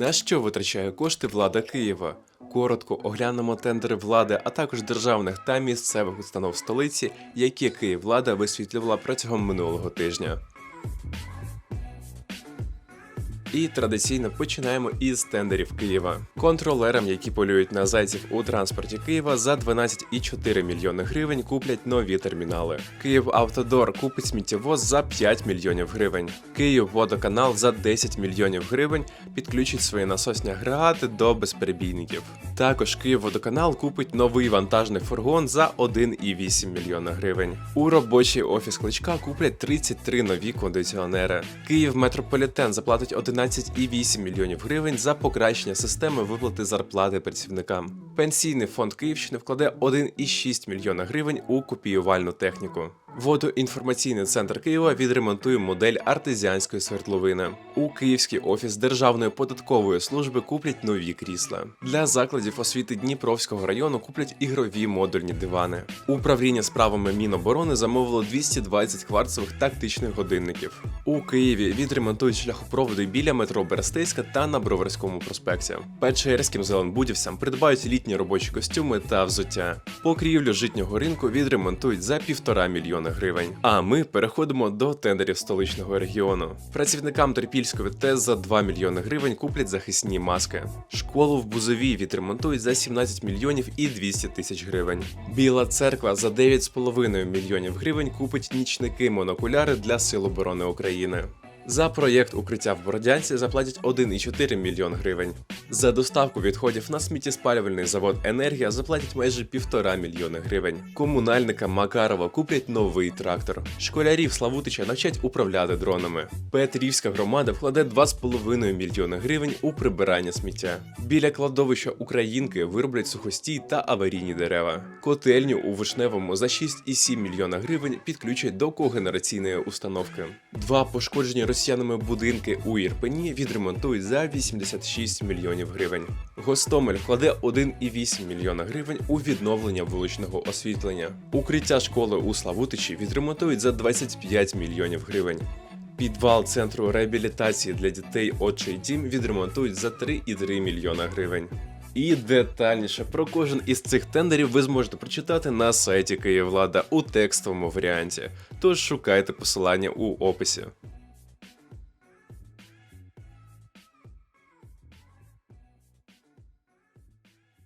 На що витрачає кошти влада Києва? Коротко оглянемо тендери влади, а також державних та місцевих установ столиці, які Київвлада висвітлювала протягом минулого тижня. І традиційно починаємо із тендерів Києва. Контролерам, які полюють на зайців у транспорті Києва, за 12,4 мільйони гривень куплять нові термінали. Київ Автодор купить сміттєвоз за 5 мільйонів гривень. Київ Водоканал за 10 мільйонів гривень підключить свої насосні агрегати до безперебійників. Також Київ Водоканал купить новий вантажний фургон за 1,8 мільйона гривень. У робочий офіс кличка куплять 33 нові кондиціонери. Київ Метрополітен заплатить 11,8 мільйонів гривень за покращення системи виплати зарплати працівникам. Пенсійний фонд Київщини вкладе 1,6 мільйона гривень у копіювальну техніку. Водоінформаційний центр Києва відремонтує модель артезіанської свердловини. У Київський офіс Державної податкової служби куплять нові крісла. Для закладів освіти Дніпровського району куплять ігрові модульні дивани. Управління справами Міноборони замовило 220 кварцевих тактичних годинників. У Києві відремонтують шляхопроводи біля метро Берестейська та на Броварському проспекті. Печерським зеленбудівцям придбають літні робочі костюми та взуття. Покрівлю житнього ринку відремонтують за півтора мільйона гривень. А ми переходимо до тендерів столичного регіону. Працівникам Терпільської ТЕС за 2 мільйони гривень куплять захисні маски. Школу в Бузові відремонтують за 17 мільйонів і 200 тисяч гривень. Біла церква за 9,5 мільйонів гривень купить нічники монокуляри для Сил оборони України. За проєкт укриття в Бородянці заплатять 1,4 мільйон гривень. За доставку відходів на сміттєспалювальний завод Енергія заплатять майже півтора мільйони гривень. Комунальника Макарова куплять новий трактор. Школярів Славутича навчать управляти дронами. Петрівська громада вкладе 2,5 мільйони гривень у прибирання сміття. Біля кладовища Українки вироблять сухостій та аварійні дерева. Котельню у Вишневому за 6,7 мільйона гривень підключать до когенераційної установки. Два пошкоджені росіянами будинки у Ірпені відремонтують за 86 мільйонів гривень. Гостомель вкладе 1,8 мільйона гривень у відновлення вуличного освітлення. Укриття школи у Славутичі відремонтують за 25 мільйонів гривень. Підвал центру реабілітації для дітей «Отчий дім відремонтують за 3,3 мільйона гривень. І детальніше про кожен із цих тендерів ви зможете прочитати на сайті Київлада у текстовому варіанті. Тож шукайте посилання у описі.